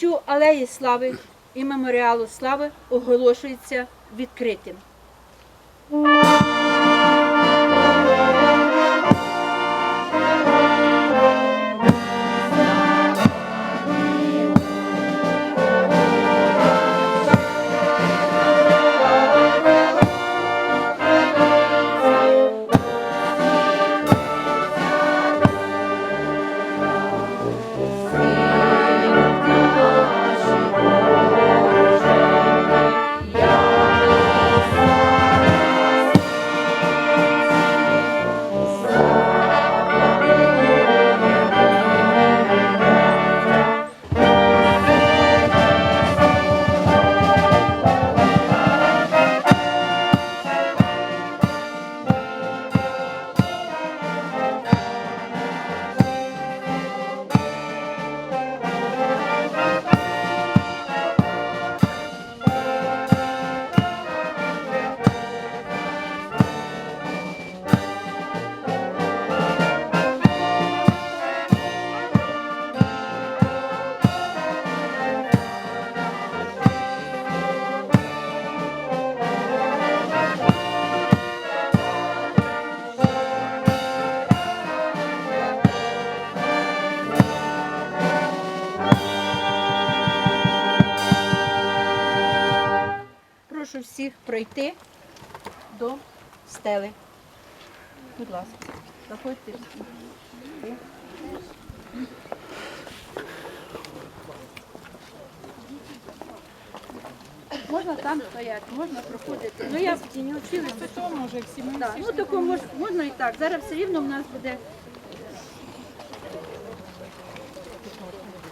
Цю алеї слави і меморіалу слави оголошується відкритим. Всіх пройти до стели. Будь ласка, заходьте. Можна там стояти, можна проходити. Ну я в тіні може всі ми Так, ну тако мож, можна і так. Зараз все рівно в нас буде.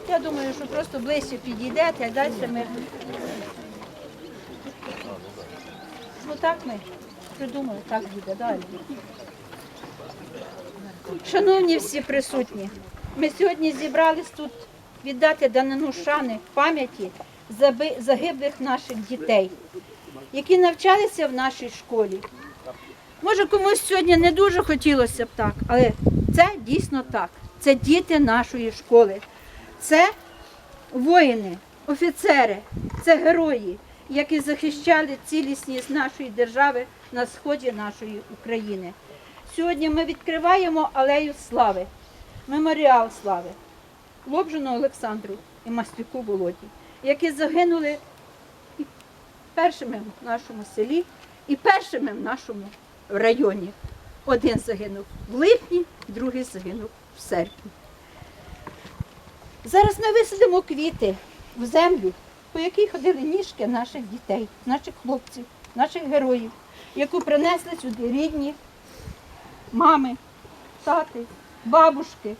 Я думаю, що просто ближче підійдете, а далі ми. Ну так ми придумали, так буде далі. Шановні всі присутні, ми сьогодні зібрались тут віддати данину шани пам'яті загиблих наших дітей, які навчалися в нашій школі. Може, комусь сьогодні не дуже хотілося б так, але це дійсно так. Це діти нашої школи. Це воїни, офіцери, це герої, які захищали цілісність нашої держави на сході нашої України. Сьогодні ми відкриваємо алею слави, меморіал слави Лобжину Олександру і Маслюку Володі, які загинули першими в нашому селі і першими в нашому районі. Один загинув в липні, другий загинув в серпні. Зараз ми висадимо квіти в землю, по якій ходили ніжки наших дітей, наших хлопців, наших героїв, яку принесли сюди рідні, мами, тати, бабушки.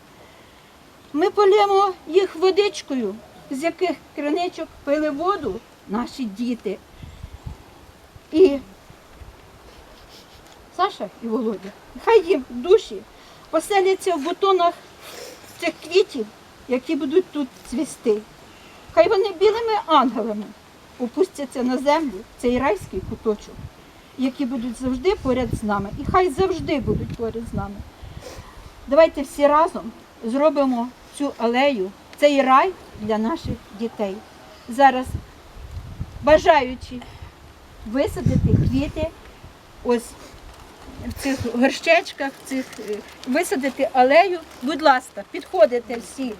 Ми полємо їх водичкою, з яких криничок пили воду наші діти. І Саша і Володя, хай їм душі поселяться в бутонах цих квітів, які будуть тут цвісти. Хай вони білими ангелами опустяться на землю, цей райський куточок, які будуть завжди поряд з нами. І хай завжди будуть поряд з нами. Давайте всі разом зробимо цю алею, цей рай для наших дітей. Зараз бажаючи висадити квіти, ось в цих горщечках, в цих, е, висадити алею. Будь ласка, підходите всі.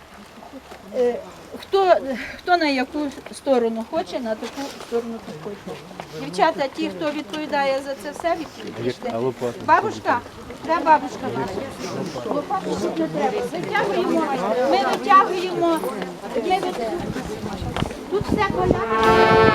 Хто, хто на яку сторону хоче, на таку сторону підходьте. Дівчата, ті, хто відповідає за це все, відповідайте. Бабушка, де бабушка наша? Лопату тут не треба. Витягуємо, ми витягуємо. Є від... Тут все поляне.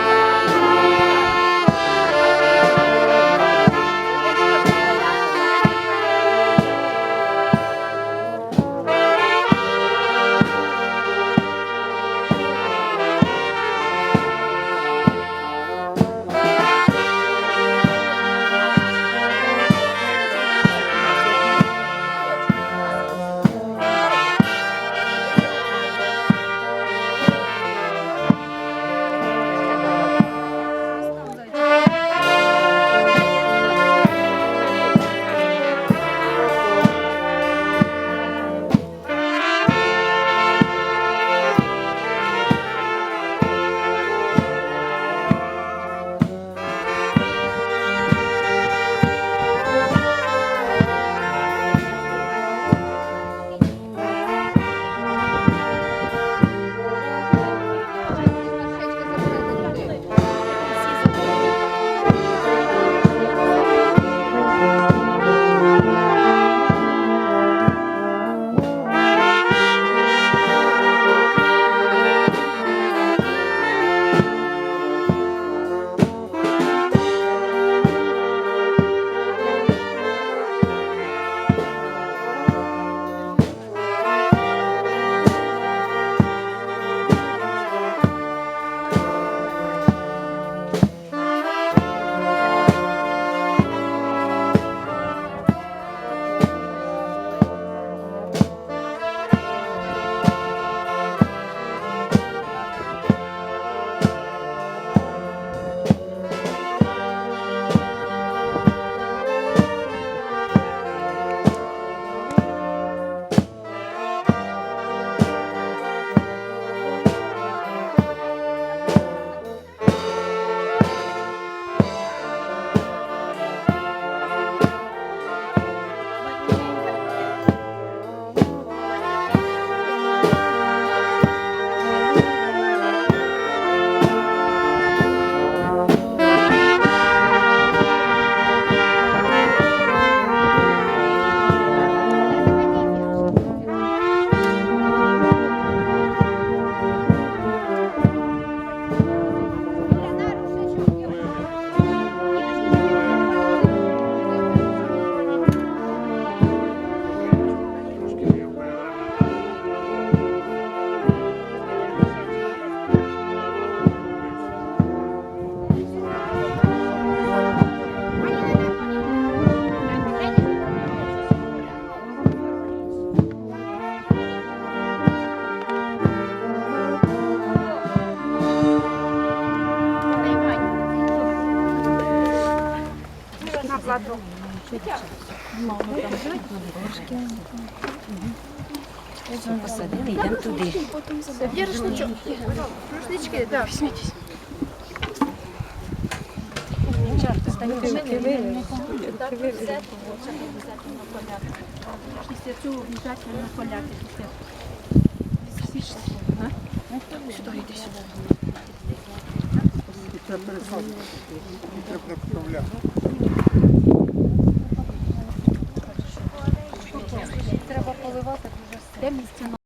Посадили, йдемо туди. Є рушничок. Рушнички, так. Після цього обов'язково поляки. Треба поливати дуже сильно.